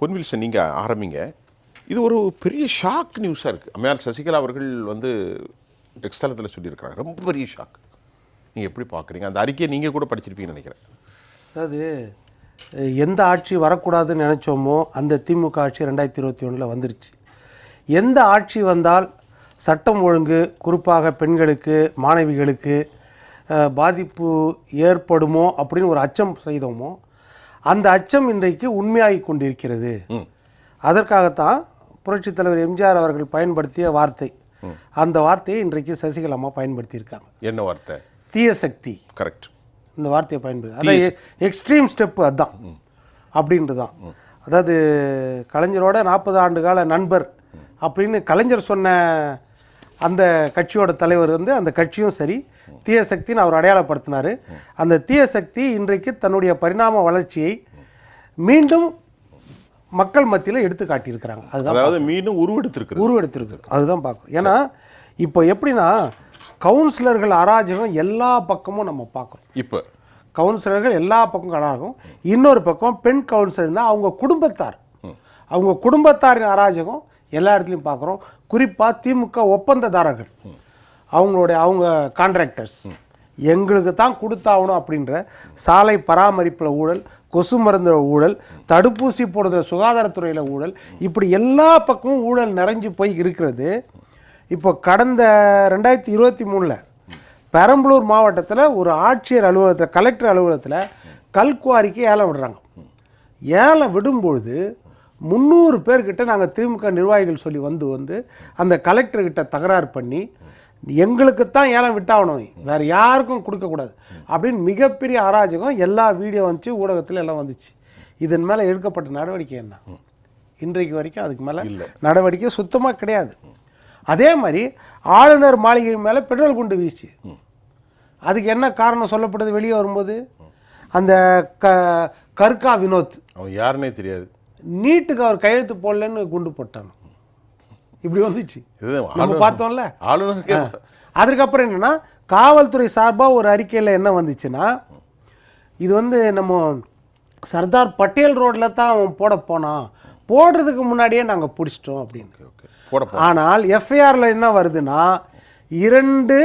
பொன்வில்சன் நீங்கள் ஆரம்பிங்க. இது ஒரு பெரிய ஷாக் நியூஸாக இருக்குது அம்மையார் சசிகலா அவர்கள் வந்து எக்ஸ்தலத்தில் சொல்லியிருக்கிறாங்க. ரொம்ப பெரிய ஷாக் நீங்கள் எப்படி பார்க்குறீங்க? அந்த அறிக்கையை நீங்கள் கூட படிச்சிருப்பீங்கன்னு நினைக்கிறேன். அதாவது எந்த ஆட்சி வரக்கூடாதுன்னு நினச்சோமோ அந்த திமுக ஆட்சி ரெண்டாயிரத்தி இருபத்தி ஒன்றில் வந்துருச்சு. எந்த ஆட்சி வந்தால் சட்டம் ஒழுங்கு குறிப்பாக பெண்களுக்கு மாணவிகளுக்கு பாதிப்பு ஏற்படுமோ அப்படின்னு ஒரு அச்சம் செய்தோமோ அந்த அச்சம் இன்றைக்கு உண்மையாகி கொண்டிருக்கிறது. அதற்காகத்தான் புரட்சித் தலைவர் எம்ஜிஆர் அவர்கள் பயன்படுத்திய வார்த்தை. அந்த வார்த்தையை இன்றைக்கு சசிகலா அம்மா பயன்படுத்தியிருக்காங்க. என்ன வார்த்தை? தீய சக்தி. கரெக்ட். இந்த வார்த்தையை பயன்படுது அதான் எக்ஸ்ட்ரீம் ஸ்டெப்பு அதுதான் அப்படின்றது தான் அதாவது கலைஞரோட நாற்பது ஆண்டு கால நண்பர் அப்படின்னு கலைஞர் சொன்ன அந்த கட்சியோட தலைவர் வந்து அந்த கட்சியும் சரி தீய சக்தின்னு அவர் அடையாளப்படுத்தினார். அந்த தீய சக்தி இன்றைக்கு தன்னுடைய பரிணாம வளர்ச்சியை மீண்டும் மக்கள் மத்தியில் எடுத்து காட்டியிருக்கிறாங்க. அதுதான் அதாவது மீண்டும் உருவெடுத்திருக்கிறது. உருவெடுத்திருக்கு அதுதான் பார்க்கணும். ஏன்னா இப்போ எப்படின்னா கவுன்சிலர்கள் அராஜகம் எல்லா பக்கமும் நம்ம பார்க்குறோம் இப்போ. கவுன்சிலர்கள் எல்லா பக்கம் அராஜகம் இன்னொரு பக்கம் பெண் கவுன்சிலர் இருந்தால் அவங்க குடும்பத்தார். அவங்க குடும்பத்தாரின் அராஜகம் எல்லா இடத்துலையும் பார்க்குறோம் குறிப்பாக திமுக ஒப்பந்ததாரர்கள். அவங்களுடைய அவங்க கான்ட்ராக்டர்ஸ் எங்களுக்கு தான் கொடுத்தாகணும் அப்படின்ற சாலை பராமரிப்பில் ஊழல் கொசு மருந்து ஊழல் தடுப்பூசி போடுற சுகாதாரத்துறையில் ஊழல் இப்படி எல்லா பக்கமும் ஊழல் நிறைஞ்சு போய் இருக்கிறது. இப்போ கடந்த ரெண்டாயிரத்தி இருபத்தி மூணில் பெரம்பலூர் மாவட்டத்தில் ஒரு ஆட்சியர் அலுவலகத்தில் கலெக்டர் அலுவலகத்தில் கல்குவாரிக்கு ஏலம் விடுறாங்க. ஏலம் விடும்பொழுது முந்நூறு பேர்கிட்ட நாங்கள் திமுக நிர்வாகிகள் சொல்லி வந்து வந்து அந்த கலெக்டர்கிட்ட தகராறு பண்ணி எங்களுக்கு தான் ஏலம் விட்டாகணும் வேறு யாருக்கும் கொடுக்கக்கூடாது அப்படின்னு மிகப்பெரிய அராஜகம் எல்லா வீடியோ வந்துச்சு ஊடகத்தில் எல்லாம் வந்துச்சு. இதன் மேலே எடுக்கப்பட்ட நடவடிக்கை என்ன? இன்றைக்கு வரைக்கும் அதுக்கு மேலே நடவடிக்கை சுத்தமாக கிடையாது. அதே மாதிரி ஆளுநர் மாளிகை மேலே பெட்ரோல் குண்டு வீச்சு அதுக்கு என்ன காரணம் சொல்லப்படுது வெளியே வரும்போது? அந்த க கர்கா வினோத். அவன் யாருன்னே தெரியாது. நீட்டுக்கு அவர் கையெழுத்து போடலன்னு குண்டு போட்டான். இப்படி வந்துச்சு. நம்ம ஆளுநர் பார்த்தோம்ல. ஆளுநருக்கே அதுக்கப்புறம் என்னன்னா காவல்துறை சார்பாக ஒரு அறிக்கையில் என்ன வந்துச்சுன்னா இது வந்து நம்ம சர்தார் பட்டேல் ரோட்டில் தான் அவன் போட போனான். போடுறதுக்கு முன்னாடியே நாங்கள் பிடிச்சிட்டோம் அப்படின்னு. ஆனால் எஃப்ஐஆரில் என்ன வருதுன்னா இரண்டு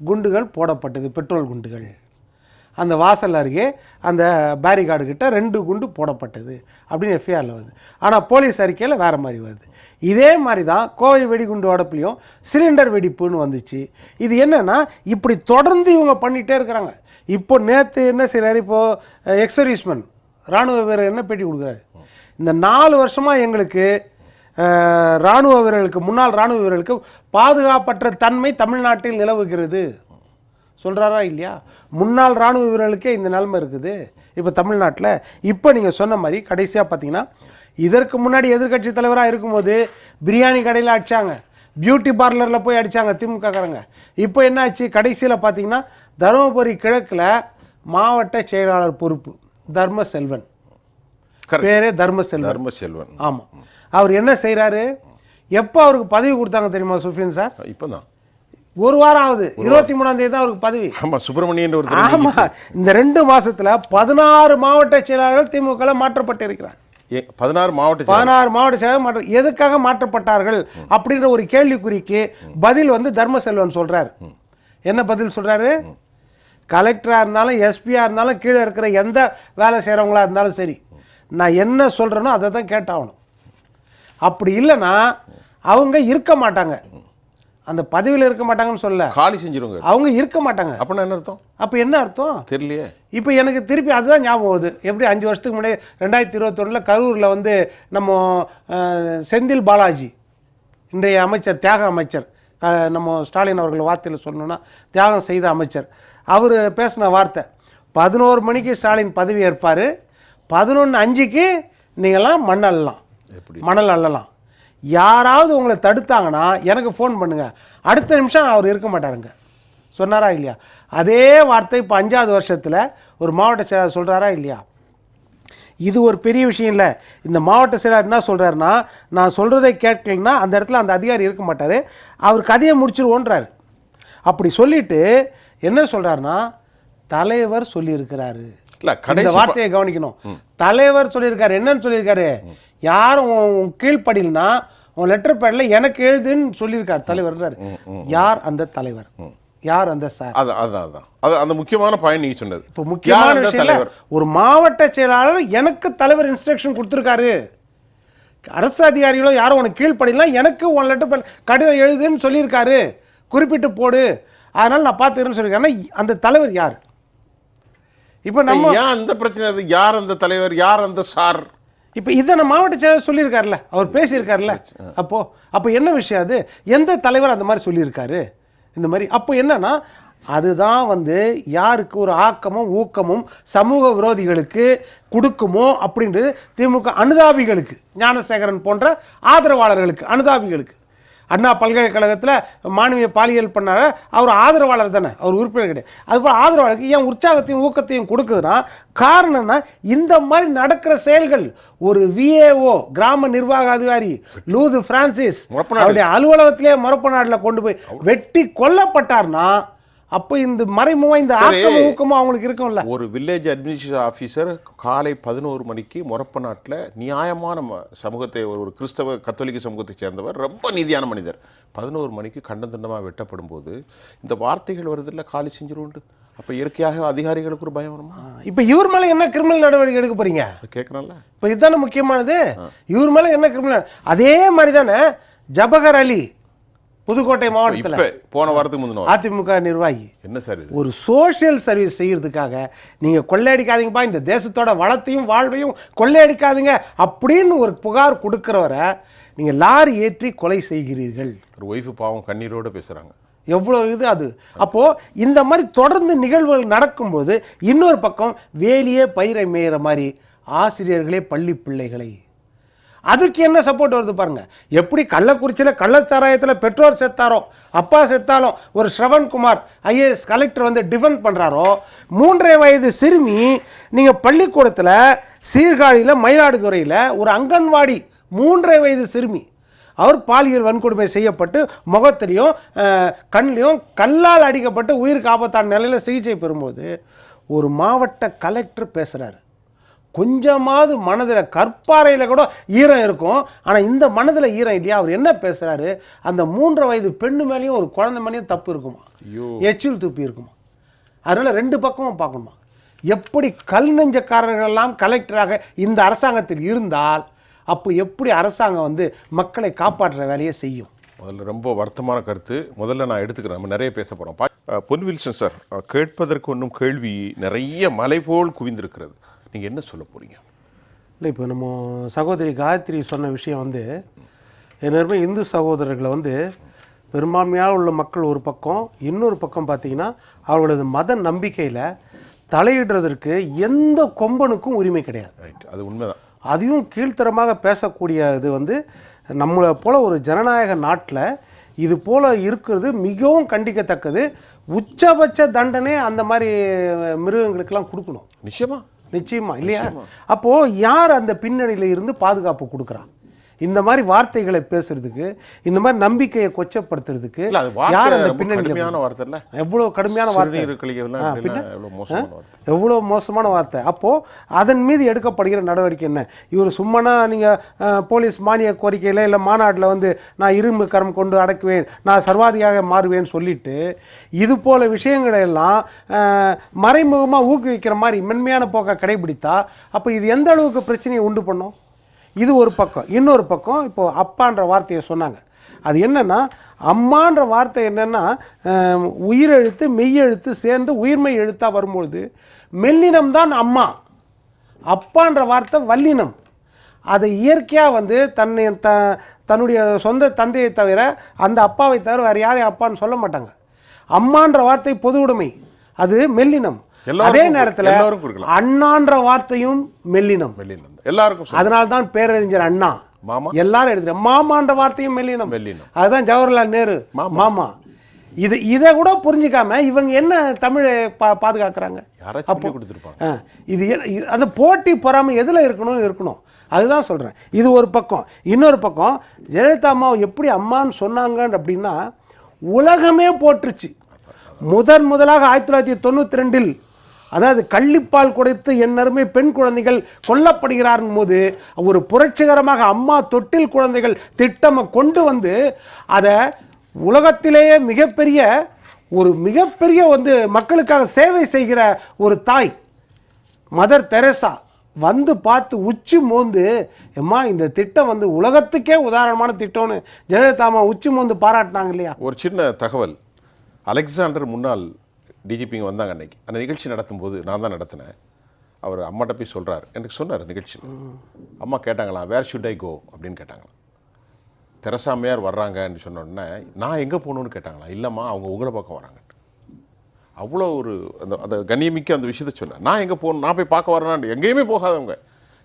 குண்டுகள் போடப்பட்டது பெட்ரோல் குண்டுகள். அந்த வாசல் அருகே அந்த பேரிகார்டு கிட்ட ரெண்டு குண்டு போடப்பட்டது அப்படின்னு எஃப்ஐஆரில் வருது. ஆனால் போலீஸ் அறிக்கையில் வேறு மாதிரி வருது. இதே மாதிரி தான் கோவை வெடிகுண்டு உடப்புலையும் சிலிண்டர் வெடிப்புன்னு வந்துச்சு. இது என்னென்னா இப்படி தொடர்ந்து இவங்க பண்ணிகிட்டே இருக்கிறாங்க. இப்போ நேற்று என்ன செய்கிறார் இப்போது எக்ஸர்வீஸ்மன் ராணுவ வீரர் என்ன பேட்டி கொடுக்குறாரு? இந்த நாலு வருஷமாக எங்களுக்கு இராணுவ ராணுவ வீரர்களுக்கு முன்னாள் ராணுவ வீரர்களுக்கு பாதுகாப்பற்ற தன்மை தமிழ்நாட்டில் நிலவுகிறது. சொல்கிறாரா இல்லையா? முன்னாள் ராணுவ வீரர்களுக்கே இந்த நிலைமை இருக்குது. இப்போ தமிழ்நாட்டில் இப்போ நீங்கள் சொன்ன மாதிரி கடைசியாக பார்த்தீங்கன்னா இதற்கு முன்னாடி எதிர்க்கட்சி தலைவராக இருக்கும்போது பிரியாணி கடையில் அடிச்சாங்க. பியூட்டி பார்லரில் போய் அடித்தாங்க திமுககாரங்க இப்போ என்னாச்சு கடைசியில் பார்த்தீங்கன்னா தருமபுரி கிழக்கில் மாவட்ட செயலாளர் பொறுப்பு தர்ம செல்வன். பேரே தர்ம செல்வன் தர்ம செல்வன் ஆமாம் அவர் என்ன செய்கிறாரு எப்போ அவருக்கு பதவி கொடுத்தாங்க தெரியுமா சுஃபியன் சார்? இப்போதான். ஒரு வாரம் ஆகுது. இருபத்தி மூணாம் தேதி தான் அவருக்கு பதவி. ஆமாம் சுப்பிரமணியன் ஒருத்தர் ஆமா இந்த ரெண்டு மாசத்துல பதினாறு மாவட்ட செயலாளர்கள் திமுக மாற்றப்பட்டிருக்கிறார் ஏ பதினாறு மாவட்ட. பதினாறு மாவட்ட செயலாளர் மாற்ற எதுக்காக மாற்றப்பட்டார்கள் அப்படின்ற ஒரு கேள்விக்குறிக்கு பதில் வந்து தர்மசெல்வன் சொல்றாரு. என்ன பதில் சொல்றாரு? கலெக்டராக இருந்தாலும் எஸ்பியாக இருந்தாலும் கீழே இருக்கிற எந்த வேலை செய்கிறவங்களா இருந்தாலும் சரி நான் என்ன சொல்கிறேனோ அதை தான் கேட்டாகணும். அப்படி இல்லைன்னா அவங்க இருக்க மாட்டாங்க. அந்த பதவியில் இருக்க மாட்டாங்கன்னு சொல்ல. காலி செஞ்சிருவாங்க. அவங்க இருக்க மாட்டாங்க. அப்படின்னா என்ன அர்த்தம்? அப்போ என்ன அர்த்தம்? தெரியலையே. இப்போ எனக்கு திருப்பி அதுதான் ஞாபகம் வருது. எப்படி அஞ்சு வருஷத்துக்கு முன்னாடி ரெண்டாயிரத்தி இருபத்தொன்னில் கரூரில் வந்து நம்ம செந்தில் பாலாஜி இன்றைய அமைச்சர் தியாக அமைச்சர் நம்ம ஸ்டாலின் அவர்கள் வார்த்தையில் சொல்லணும்னா தியாகம் செய்த அமைச்சர். அவர் பேசின வார்த்தை பதினோரு மணிக்கு ஸ்டாலின் பதவி ஏற்பார் பதினொன்று அஞ்சுக்கு நீங்கள்லாம் மண் அள்ளலாம் எப்படி? மணல் அள்ளலாம். யாராவது உங்களை தடுத்தாங்கன்னா எனக்கு ஃபோன் பண்ணுங்கள் அடுத்த நிமிஷம் அவர் இருக்க மாட்டாருங்க. சொன்னாரா இல்லையா? அதே வார்த்தை இப்போ அஞ்சாவது வருஷத்தில் ஒரு மாவட்ட செயலாளர் சொல்கிறாரா இல்லையா? இது ஒரு பெரிய விஷயம் இல்லை. இந்த மாவட்ட செயலாளர் என்ன சொல்கிறாருன்னா நான் சொல்கிறதை கேட்கலன்னா அந்த இடத்துல அந்த அதிகாரி இருக்க மாட்டார். அவர் கதையை முடிச்சிருவோன்றாரு. அப்படி சொல்லிட்டு என்ன சொல்கிறாருன்னா தலைவர் சொல்லியிருக்கிறாரு. இல்ல இந்த வார்த்தையை கவனிக்கணும். தலைவர் சொல்லியிருக்காரு. என்னன்னு சொல்லியிருக்காரு? யாரும் உன் கீழ்ப்படில்னா உன் லெட்டர் பேடில் எனக்கு எழுதுன்னு சொல்லியிருக்கார் தலைவர்ன்றார் யார் அந்த தலைவர்? யார் அந்த சார் அது அதான் அதான் அது. அந்த முக்கியமான பாயிண்ட் நீங்க சொன்னது. இப்போ முக்கியமான விஷயம் தலைவர்? ஒரு மாவட்ட செயலாளர் எனக்கு தலைவர் இன்ஸ்ட்ரக்ஷன் கொடுத்துருக்காரு. அரசு அதிகாரிகளோ யாரும் உனக்கு கீழ்ப்படிலாம் எனக்கு உன் லெட்டர் கடிதம் எழுதுன்னு சொல்லியிருக்காரு. குறிப்பிட்டு போடு. அதனால நான் பார்த்துக்கிறேன்னு சொல்லியிருக்கேன் அந்த தலைவர் யார்? இப்போ நம்ம ஏன் அந்த பிரச்சனை? யார் அந்த தலைவர்? யார் அந்த சார் இப்போ இதை நம்ம மாவட்ட செயலர் சொல்லியிருக்காருல்ல அவர் பேசியிருக்காருல்ல. அப்போ அப்போ என்ன விஷயம் அது? எந்த தலைவர் அந்த மாதிரி சொல்லியிருக்காரு? இந்த மாதிரி. அப்போ என்னன்னா அதுதான் வந்து யாருக்கு ஒரு ஆக்கமும் ஊக்கமும் சமூக விரோதிகளுக்கு கொடுக்குமோ அப்படின்றது திமுக அனுதாபிகளுக்கு ஞானசேகரன் போன்ற ஆதரவாளர்களுக்கு அனுதாபிகளுக்கு. அண்ணா பல்கலைக்கழகத்தில் மாணவிய பாலியல் பண்ணார அவர் ஆதரவாளர் தானே அவர் உறுப்பினர் கிடையாது அதுபோல் ஆதரவாளருக்கு ஏன் உற்சாகத்தையும் ஊக்கத்தையும் கொடுக்குதுன்னா காரணம்னா இந்த மாதிரி நடக்கிற செயல்கள் ஒரு விஏஓ கிராம நிர்வாக அதிகாரி லூது பிரான்சிஸ். அவருடைய அலுவலகத்திலே முறப்பநாட்டில் கொண்டு போய் வெட்டி கொல்லப்பட்டார்னா அப்போ இந்த மறைமுகமா இந்த ஆக்கமும் ஊக்கமும் அவங்களுக்கு இருக்கும்ல. ஒரு வில்லேஜ் அட்மினிஸ்ட்ரேஷன் ஆஃபீஸர் காலை பதினோரு மணிக்கு மொரப்ப நாட்டில் நியாயமான சமூகத்தை ஒரு ஒரு கிறிஸ்தவ கத்தோலிக்க சமூகத்தை சேர்ந்தவர் ரொம்ப நீதியான மனிதர். பதினோரு மணிக்கு கண்டம் துண்டமாக வெட்டப்படும் போது இந்த வார்த்தைகள் வருதில்ல காலி செஞ்சிருண்டு அப்போ இயற்கையாக அதிகாரிகளுக்கு ஒரு பயம் வருமா? இப்போ இவர் மேலே என்ன கிரிமினல் நடவடிக்கை எடுக்க போறீங்க? அது கேட்குறேன்ல இப்போ இதுதானே முக்கியமானது? இவர் மேலே என்ன கிரிமினல் அதே மாதிரி தானே ஜபகர் அலி புதுக்கோட்டை மாவட்டத்தில் போன வாரத்துக்கு முந்தின வாரம். அதிமுக நிர்வாகி என்ன சார் ஒரு சோஷியல் சர்வீஸ் செய்யறதுக்காக நீங்கள் கொள்ளையடிக்காதீங்கப்பா இந்த தேசத்தோட வளத்தையும் வாழ்வையும் கொள்ளையடிக்காதீங்க அப்படின்னு ஒரு புகார் கொடுக்குறவரை நீங்கள் லாரி ஏற்றி கொலை செய்கிறீர்கள். ஒரு ஒய்ஃபு பாவம் கண்ணீரோடு பேசுகிறாங்க எவ்வளோ இது அது? அப்போது இந்த மாதிரி தொடர்ந்து நிகழ்வுகள் நடக்கும்போது இன்னொரு பக்கம் வேலியே பயிரை மேயிற மாதிரி ஆசிரியர்களே பள்ளி பிள்ளைகளை அதுக்கு என்ன சப்போர்ட் வருது பாருங்க. எப்படி கள்ளக்குறிச்சியில் கள்ளச்சாராயத்தில் பெற்றோர் செத்தாரோ அப்பா செத்தாலும் ஒரு ஸ்ரவன்குமார் ஐஏஎஸ் கலெக்டர் வந்து டிஃபெண்ட் பண்ணுறாரோ மூன்றரை வயது சிறுமி நீங்கள் பள்ளிக்கூடத்தில் சீர்காழியில் மயிலாடுதுறையில் ஒரு அங்கன்வாடி மூன்றரை வயது சிறுமி அவர் பாலியல் வன்கொடுமை செய்யப்பட்டு முகத்திலையும் கண்லையும் கல்லால் அடிக்கப்பட்டு உயிருக்கு ஆபத்தான நிலையில் சிகிச்சை பெறும்போது ஒரு மாவட்ட கலெக்டர் பேசுகிறாரு கொஞ்சமாவது மனதில் கற்பாறையில் கூட ஈரம் இருக்கும். ஆனால் இந்த மனதில் ஈரம் இல்லையா? அவர் என்ன பேசுகிறாரு அந்த மூன்று வயது பெண்ணு மேலேயும் ஒரு குழந்தை மேலேயும் தப்பு இருக்குமா? எச்சில் துப்பி இருக்குமா? அதனால் ரெண்டு பக்கமும் பார்க்கணுமா? எப்படி கல் நெஞ்சக்காரர்கள் எல்லாம் கலெக்டராக இந்த அரசாங்கத்தில் இருந்தால் அப்போ எப்படி அரசாங்கம் வந்து மக்களை காப்பாற்றுற வேலையை செய்யும்? முதல்ல ரொம்ப வருத்தமான கருத்து. முதல்ல நான் எடுத்துக்கிறேன். நம்ம நிறைய பேச போகிறோம் பொன் வில்சன் சார் கேட்பதற்கு ஒன்றும் கேள்வி நிறைய மலை போல் குவிந்திருக்கிறது. நீங்கள் என்ன சொல்ல போகிறீங்க இல்லை இப்போ நம்ம சகோதரி காயத்ரி சொன்ன விஷயம் வந்து என்னருமே இந்து சகோதரர்களை வந்து பெரும்பான்மையாக உள்ள மக்கள் ஒரு பக்கம் இன்னொரு பக்கம் பார்த்தீங்கன்னா அவர்களது மத நம்பிக்கையில் தலையிடுறதற்கு எந்த கொம்பனுக்கும் உரிமை கிடையாது. ரைட் அது உண்மைதான். அதையும் கீழ்த்தரமாக பேசக்கூடிய இது வந்து நம்மளை போல ஒரு ஜனநாயக நாட்டில் இது போல இருக்கிறது மிகவும் கண்டிக்கத்தக்கது. உச்சபட்ச தண்டனை அந்த மாதிரி மிருகங்களுக்கெல்லாம் கொடுக்கணும். நிச்சயமா. நிச்சயமா இல்லையா? அப்போ யார் அந்த பின்னணியில இருந்து பாதுகாப்பு கொடுக்குறா? இந்த மாதிரி வார்த்தைகளை பேசுறதுக்கு இந்த மாதிரி நம்பிக்கையை கொச்சப்படுத்துறதுக்கு யார் அந்த கடுமையான வார்த்தை இல்லை. எவ்வளவு கடுமையான வார்த்தை? எவ்வளோ மோசமான வார்த்தை? எவ்வளோ அப்போது அதன் மீது எடுக்கப்படுகிற நடவடிக்கை என்ன? இவர் சும்மானா நீங்கள் போலீஸ் மானிய கோரிக்கையில் இல்லை மாநாட்டில் வந்து நான் இரும்பு கரம் கொண்டு அடக்குவேன் நான் சர்வாதியாக மாறுவேன்னு சொல்லிட்டு இது போல விஷயங்களை எல்லாம் மறைமுகமாக ஊக்குவிக்கிற மாதிரி மென்மையான போக்கை கடைபிடித்தா அப்போ இது எந்த அளவுக்கு பிரச்சனையை உண்டு பண்ணும்? இது ஒரு பக்கம். இன்னொரு பக்கம் இப்போது அப்பான்ற வார்த்தையை சொன்னாங்க. அது என்னென்னா அம்மான்ற வார்த்தை என்னென்னா உயிரெழுத்து மெய்யெழுத்து சேர்ந்து உயிர்மை எழுத்தாக வரும்பொழுது மெல்லினம் தான் அம்மா. அப்பான்ற வார்த்தை வல்லினம். அதை இயற்கையாக வந்து தன்னை த தன்னுடைய சொந்த தந்தையை தவிர அந்த அப்பாவை தவிர வேறு யாரையும் அப்பான்னு சொல்ல மாட்டாங்க. அம்மான்ற வார்த்தை பொது உடைமை. அது மெல்லினம். அதே நேரத்தில். அண்ணான்ற வார்த்தையும் மெல்லினம். இருந்து எல்லாருக்கும். அதனால தான் பேரறிஞர் அண்ணா. மாமா? எல்லாரும் எடுத்துட்டு மாமான்ற வார்த்தையும் மெல்லினம். மெல்லினம். அதுதான் ஜவஹர்லால் நேரு. மாமா. இது இதை கூட புரிஞ்சுக்காம இவங்க என்ன தமிழை பா பாதுகாக்கிறாங்க? சொல்லி கொடுத்துருப்பாங்க. இது அந்த போட்டி பொறாமை எதில் இருக்கணும்? இருக்கணும். அதுதான் சொல்கிறேன் இது ஒரு பக்கம். இன்னொரு பக்கம் ஜெயலலிதா அம்மா எப்படி அம்மான்னு சொன்னாங்க அப்படின்னா உலகமே போற்றுச்சு. முதன் முதலாக ஆயிரத்தி தொள்ளாயிரத்தி தொண்ணூற்றி ரெண்டில் அதாவது கள்ளிப்பால் குடைத்து என் அருமை பெண் குழந்தைகள் கொல்லப்படுகிறார் போது ஒரு புரட்சிகரமாக அம்மா தொட்டில் குழந்தைகள் திட்டம் கொண்டு வந்து அதை உலகத்திலேயே மிகப்பெரிய ஒரு மிகப்பெரிய வந்து மக்களுக்காக சேவை செய்கிற ஒரு தாய் மதர் தெரசா வந்து பார்த்து உச்சி மோந்து எம்மா இந்த திட்டம் வந்து உலகத்துக்கே உதாரணமான திட்டம்னு ஜெயலலிதா அம்மா உச்சி மோந்து பாராட்டினாங்க இல்லையா? ஒரு சின்ன தகவல். அலெக்சாண்டர் முன்னாள் டிஜிபிங்க வந்தாங்க அன்னைக்கு. அந்த நிகழ்ச்சி நடத்தும்போது நான் தான் நடத்தினேன். அவர் அம்மாட்ட போய் சொல்கிறார் எனக்கு சொன்னார் நிகழ்ச்சியில். அம்மா கேட்டாங்களாம் வேர் ஷுட் ஐ கோ அப்படின்னு கேட்டாங்களாம். தெரசாமையார் வர்றாங்கன்னு சொன்ன உடனே நான் எங்கே போகணுன்னு கேட்டாங்களா. இல்லைம்மா அவங்க உங்களை பக்கம் வராங்க. அவ்வளோ ஒரு அந்த அந்த கண்ணியமிக்க அந்த விஷயத்த சொன்னேன் நான் எங்கே போகணும்? நான் போய் பார்க்க வரேன்னு எங்கேயுமே போகாதவங்க.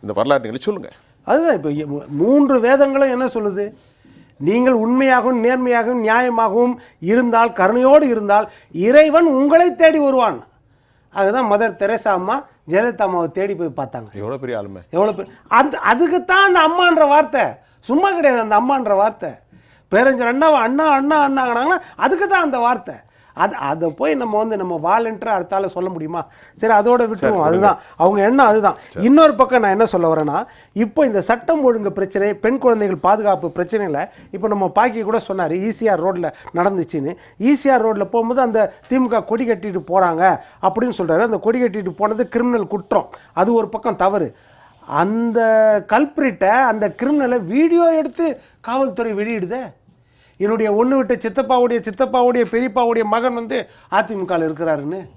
இந்த வரலாற்று சொல்லுங்கள் அதுதான் இப்போ மூன்று வேதங்களும் என்ன சொல்லுது? நீங்கள் உண்மையாகவும் நேர்மையாகவும் நியாயமாகவும் இருந்தால் கருணையோடு இருந்தால் இறைவன் உங்களை தேடி வருவான். அதுதான் மதர் தெரசா அம்மா ஜெயலலிதா அம்மாவை தேடி போய் பார்த்தாங்க. எவ்வளோ பெரிய ஆளுமை. எவ்வளோ பேர் அந்த அதுக்கு தான் அந்த அம்மான்ற வார்த்தை. சும்மா கிடையாது அந்த அம்மான்ற வார்த்தை. பேரஞ்சர் அண்ணா அண்ணா அண்ணா அண்ணாங்கனாங்கன்னா அதுக்கு தான் அந்த வார்த்தை. அது அதை போய் நம்ம வந்து நம்ம வாலண்டராக அடுத்தால சொல்ல முடியுமா? சரி அதோட விட்டுருவோம். அதுதான். அவங்க எண்ணம் அதுதான். இன்னொரு பக்கம் நான் என்ன சொல்ல வரேன்னா இப்போ இந்த சட்டம் ஒழுங்கு பிரச்சனை பெண் குழந்தைகள் பாதுகாப்பு பிரச்சனையில் இப்போ நம்ம பாக்கி கூட சொன்னார் ஈசிஆர் ரோட்டில் நடந்துச்சுன்னு. ஈசிஆர் ரோட்டில் போகும்போது அந்த திமுக கொடி கட்டிட்டு போகிறாங்க அப்படின்னு சொல்கிறாரு அந்த கொடி கட்டிட்டு போனது கிரிமினல் குற்றம். அது ஒரு பக்கம் தவறு. அந்த கல்பிரிட்டை அந்த கிரிமினலை வீடியோ எடுத்து காவல்துறை வெளியிடுதே? என்னுடைய ஒன்று விட்ட சித்தப்பாவுடைய சித்தப்பாவுடைய பெரியப்பாவுடைய மகன் வந்து அதிமுகவில் இருக்கிறாருன்னு.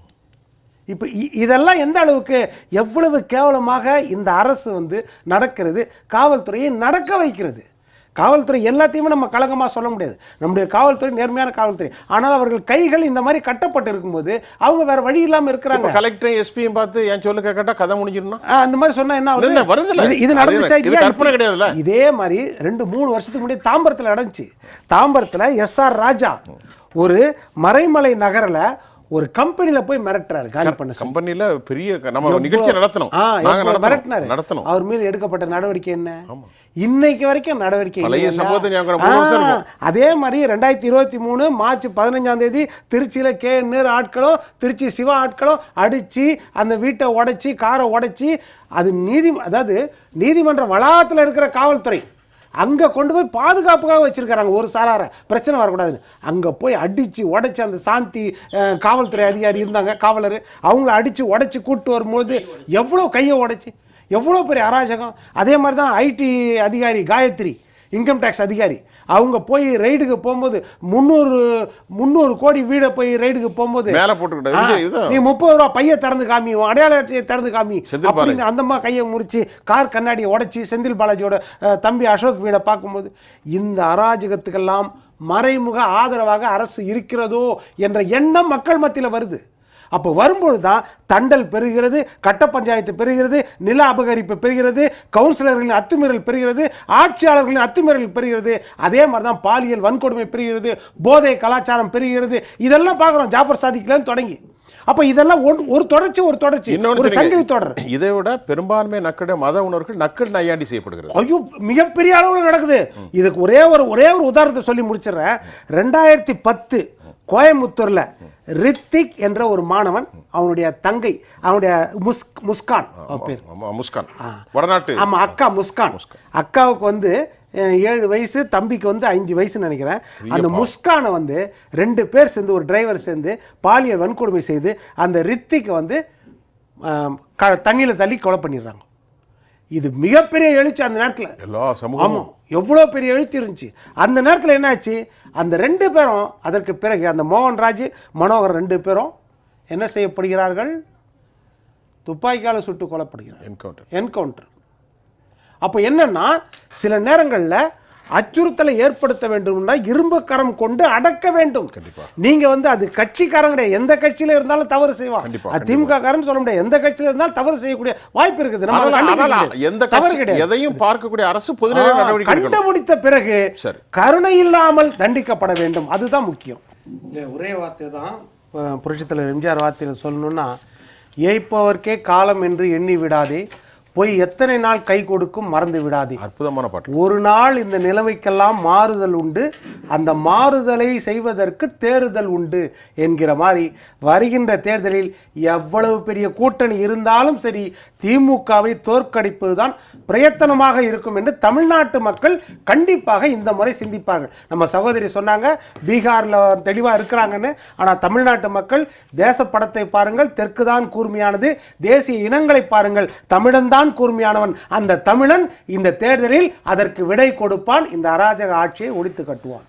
இப்போ இ- இதெல்லாம் எந்த அளவுக்கு எவ்வளவு கேவலமாக இந்த அரசு வந்து நடக்கிறது காவல்துறையை நடக்க வைக்கிறது? காவல்துறை எல்லாத்தையுமே நம்ம கலங்கமாக சொல்ல முடியாது. நம்முடைய காவல்துறை நேர்மையான காவல்துறை. ஆனால் அவர்கள் கைகள் இந்த மாதிரி கட்டப்பட்டு இருக்கும்போது அவங்க வேற வழி இல்லாமல் இருக்கிறாங்க. இப்போ கலெக்டரையும் எஸ்பியும் பார்த்து என் சொல்ல கேட்டா கதை முடிஞ்சிடணும் அந்த மாதிரி சொன்னா என்ன வருதுல்ல. இது- நடந்துச்சா கிடையாதுல்ல? இதே மாதிரி ரெண்டு மூணு வருஷத்துக்கு முன்னாடி தாம்பரத்தில் நடந்துச்சு. தாம்பரத்தில் எஸ் ஆர் ராஜா ஒரு மறைமலை நகரில் ஒரு கம்பெனில போய் மிரட்டுறாரு காலி பண்ண சொல்லி. கம்பெனில பெரிய நம்ம நிகழ்ச்சி நடத்தணும் மிரட்டினாரு. நடத்தணும் அவர் மீது எடுக்கப்பட்ட நடவடிக்கை என்ன இன்னைக்கு வரைக்கும் நடவடிக்கை. அதே மாதிரி ரெண்டாயிரத்தி இருபத்தி மூணு மார்ச் பதினஞ்சாம் தேதி திருச்சியில கே நேரு ஆட்களும் திருச்சி சிவா ஆட்களும் அடிச்சு அந்த வீட்டை உடைச்சி காரை உடைச்சி அது நீதி அதாவது நீதிமன்ற வளாகத்தில் இருக்கிற காவல்துறை அங்கே கொண்டு போய் பாதுகாப்புக்காக வச்சிருக்காங்க ஒரு சாரார. பிரச்சனை வரக்கூடாதுன்னு. அங்கே போய் அடித்து உடைச்சி அந்த சாந்தி காவல்துறை அதிகாரி இருந்தாங்க காவலர். அவங்கள அடித்து உடைச்சி கூப்பிட்டு வரும்போது எவ்வளோ கையை உடைச்சி? எவ்வளோ பெரிய அராஜகம்? அதே மாதிரி தான் ஐடி அதிகாரி காயத்ரி இன்கம் டேக்ஸ் அதிகாரி. அவங்க போய் ரைடுக்கு போகும்போது முந்நூறு முந்நூறு கோடி வீடை போய் ரைடுக்கு போகும்போது மேல போட்டுக்கிட்ட நீ முப்பது ரூபா பைய திறந்து காமி அடையாள அட்டையை திறந்து காமி. அப்படின்னு அந்த அம்மா கையை முறிச்சு கார் கண்ணாடியை உடைச்சி செந்தில் பாலாஜியோட தம்பி அசோக் வீடை பார்க்கும்போது இந்த அராஜகத்துக்கெல்லாம் மறைமுக ஆதரவாக அரசு இருக்கிறதோ என்ற எண்ணம் மக்கள் மத்தியில் வருது அப்போ வரும்பொழுது தான் தண்டல் பெறுகிறது கட்ட பஞ்சாயத்து பெறுகிறது நில அபகரிப்பு பெறுகிறது கவுன்சிலர்களின் அத்துமீறல் பெறுகிறது ஆட்சியாளர்களின் அத்துமீறல் பெறுகிறது. அதே மாதிரி தான் பாலியல் வன்கொடுமை பெறுகிறது போதை கலாச்சாரம் பெறுகிறது. இதெல்லாம் பார்க்குறோம். ஜாஃபர் சாதிக்கலன்னு தொடங்கி. அப்போ இதெல்லாம் ஒன்- ஒரு தொடர்ச்சி ஒரு தொடர்ச்சி ஒரு சங்கிலி தொடர். இதை விட பெரும்பான்மை நக்கட மத உணர்வுகள் நக்கல் நையாண்டி செய்யப்படுகிறது. ஐயோ மிகப்பெரிய அளவில் நடக்குது. இதுக்கு ஒரே ஒரு ஒரே ஒரு உதாரணத்தை சொல்லி முடிச்சிடுறேன். ரெண்டாயிரத்தி பத்து கோயம்புத்தூர்ல ரித்திக் என்ற ஒரு மாணவன் அவனுடைய தங்கை அவனுடைய முஸ்க் முஸ்கான். பேர். முஸ்கான். வடநாட்டு. ஆமா அக்கா முஸ்கான். அக்காவுக்கு வந்து ஏழு வயசு தம்பிக்கு வந்து அஞ்சு வயசுன்னு நினைக்கிறேன். அந்த முஸ்கானை வந்து ரெண்டு பேர் சேர்ந்து ஒரு டிரைவர் சேர்ந்து பாலியல் வன்கொடுமை செய்து அந்த ரித்திக்கை வந்து க தண்ணியில் தள்ளி கொலை பண்ணிடுறாங்க. இது மிகப்பெரிய எழுச்சி அந்த நேரத்தில். எல்லா சமூகமும். எவ்வளோ பெரிய எழுச்சி இருந்துச்சு. அந்த நேரத்தில் என்னாச்சு? அந்த ரெண்டு பேரும் அதற்கு பிறகு அந்த மோகன்ராஜ் மனோகர் ரெண்டு பேரும் என்ன செய்யப்படுகிறார்கள்? துப்பாக்கியால் சுட்டு கொல்லப்படுகிறார்கள். என்கவுண்டர் என்கவுண்டர் அப்போ என்னன்னா சில நேரங்களில் அச்சுறுத்தலை ஏற்படுத்த வேண்டும்னா இரும்பு கரம் கொண்டு அடக்க வேண்டும். கண்டிப்பா. நீங்க வந்து அது கட்சிக்காரன் கிடையாது. எந்த கட்சியில இருந்தாலும் தவறு செய்வான் திமுக காரன் சொல்ல முடியாது. எந்த கட்சியில இருந்தாலும் தவறு செய்யக்கூடிய வாய்ப்பு இருக்குது. எந்த தவறு கட்சி கிடையாது. எதையும் பார்க்கக்கூடிய அரசு பொதுநல நடவடிக்கை எடுக்கணும். கண்டுபிடித்த பிறகு. கருணை இல்லாமல் தண்டிக்கப்பட வேண்டும். அதுதான் முக்கியம். ஒரே வார்த்தை தான் புரட்சித்தலைவர் எம்ஜிஆர் வார்த்தையில் சொல்லணும்னா ஏய்ப்பவர்க்கே காலம் என்று எண்ணி விடாதே பொய் எத்தனை நாள் கை கொடுக்கும் மறந்து விடாதே. அற்புதமான பாட்டு. ஒரு நாள் இந்த நிலைமைக்கெல்லாம் மாறுதல் உண்டு. அந்த மாறுதலை செய்வதற்கு தேறுதல் உண்டு என்கிற மாதிரி வருகின்ற தேர்தலில் எவ்வளவு பெரிய கூட்டணி இருந்தாலும் சரி திமுகவை தோற்கடிப்பதுதான் பிரயத்தனமாக இருக்கும் என்று தமிழ்நாட்டு மக்கள் கண்டிப்பாக இந்த முறை சிந்திப்பார்கள். நம்ம சகோதரி சொன்னாங்க பீகாரில் தெளிவாக இருக்கிறாங்கன்னு. ஆனால் தமிழ்நாட்டு மக்கள் தேசப்படத்தை பாருங்கள் தெற்கு தான் கூர்மையானது தேசிய இனங்களை பாருங்கள் தமிழன் தான் கூர்மையானவன். அந்த தமிழன் இந்த தேர்தலில் அதற்கு விடை கொடுப்பான். இந்த அராஜக ஆட்சியை ஒழித்து கட்டுவான்.